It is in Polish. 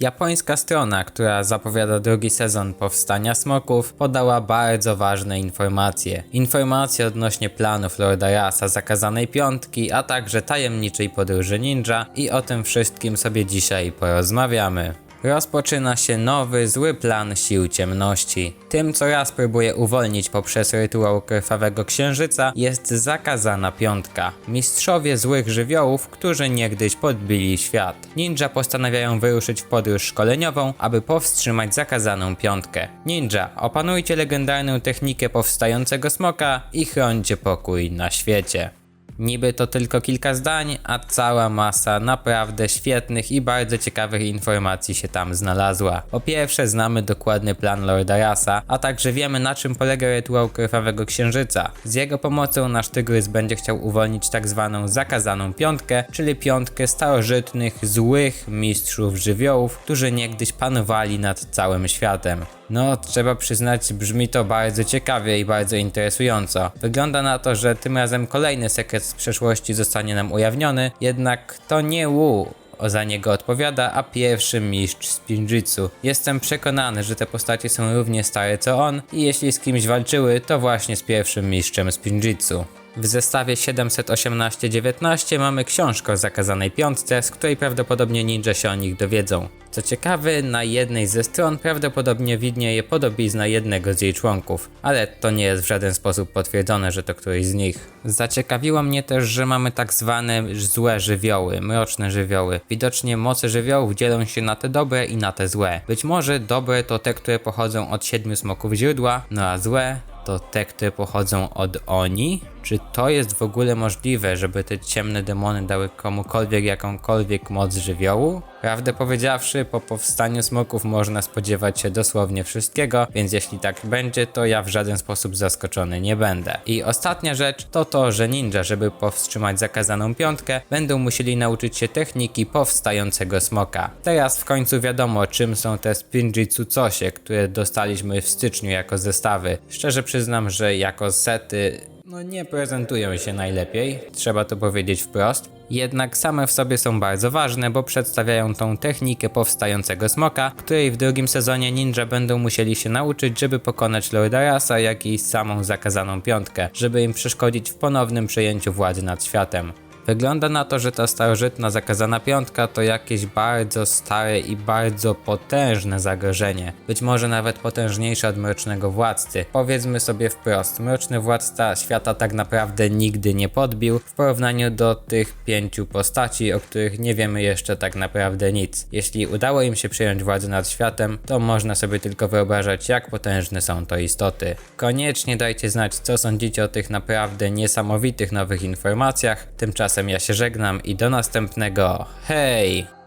Japońska strona, która zapowiada drugi sezon powstania smoków, podała bardzo ważne informacje. Informacje odnośnie planów Lorda Rasa, zakazanej piątki, a także tajemniczej podróży ninja i o tym wszystkim sobie dzisiaj porozmawiamy. Rozpoczyna się nowy, zły plan sił ciemności. Tym, co raz próbuje uwolnić poprzez rytuał krwawego księżyca, jest zakazana piątka. Mistrzowie złych żywiołów, którzy niegdyś podbili świat. Ninja postanawiają wyruszyć w podróż szkoleniową, aby powstrzymać zakazaną piątkę. Ninja, opanujcie legendarną technikę powstającego smoka i chrońcie pokój na świecie. Niby to tylko kilka zdań, a cała masa naprawdę świetnych i bardzo ciekawych informacji się tam znalazła. Po pierwsze znamy dokładny plan Lorda Rasa, a także wiemy na czym polega rytuał Krwawego Księżyca. Z jego pomocą nasz tygrys będzie chciał uwolnić tak zwaną zakazaną piątkę, czyli piątkę starożytnych, złych mistrzów żywiołów, którzy niegdyś panowali nad całym światem. No, trzeba przyznać, brzmi to bardzo ciekawie i bardzo interesująco. Wygląda na to, że tym razem kolejny sekret z przeszłości zostanie nam ujawniony, jednak to nie Wu za niego odpowiada, a pierwszy mistrz Spinjitzu. Jestem przekonany, że te postacie są równie stare co on i jeśli z kimś walczyły, to właśnie z pierwszym mistrzem Spinjitzu. W zestawie 718-19 mamy książkę o zakazanej piątce, z której prawdopodobnie ninja się o nich dowiedzą. Co ciekawe, na jednej ze stron prawdopodobnie widnieje podobizna jednego z jej członków, ale to nie jest w żaden sposób potwierdzone, że to któryś z nich. Zaciekawiło mnie też, że mamy tak zwane złe żywioły, mroczne żywioły. Widocznie moce żywiołów dzielą się na te dobre i na te złe. Być może dobre to te, które pochodzą od siedmiu smoków źródła, no a złe to te, które pochodzą od Oni? Czy to jest w ogóle możliwe, żeby te ciemne demony dały komukolwiek jakąkolwiek moc żywiołu? Prawdę powiedziawszy, po powstaniu smoków można spodziewać się dosłownie wszystkiego, więc jeśli tak będzie, to ja w żaden sposób zaskoczony nie będę. I ostatnia rzecz to to, że ninja, żeby powstrzymać zakazaną piątkę, będą musieli nauczyć się techniki powstającego smoka. Teraz w końcu wiadomo, czym są te Spinjitzu Cosie, które dostaliśmy w styczniu jako zestawy. Szczerze przyznam, że jako sety no nie prezentują się najlepiej, trzeba to powiedzieć wprost. Jednak same w sobie są bardzo ważne, bo przedstawiają tą technikę powstającego smoka, której w drugim sezonie ninja będą musieli się nauczyć, żeby pokonać Lorda Rasa, jak i samą zakazaną piątkę, żeby im przeszkodzić w ponownym przejęciu władzy nad światem. Wygląda na to, że ta starożytna zakazana piątka to jakieś bardzo stare i bardzo potężne zagrożenie. Być może nawet potężniejsze od mrocznego władcy. Powiedzmy sobie wprost, mroczny władca świata tak naprawdę nigdy nie podbił w porównaniu do tych pięciu postaci, o których nie wiemy jeszcze tak naprawdę nic. Jeśli udało im się przejąć władzę nad światem, to można sobie tylko wyobrażać jak potężne są to istoty. Koniecznie dajcie znać co sądzicie o tych naprawdę niesamowitych nowych informacjach. Tymczasem ja się żegnam i do następnego. Hej!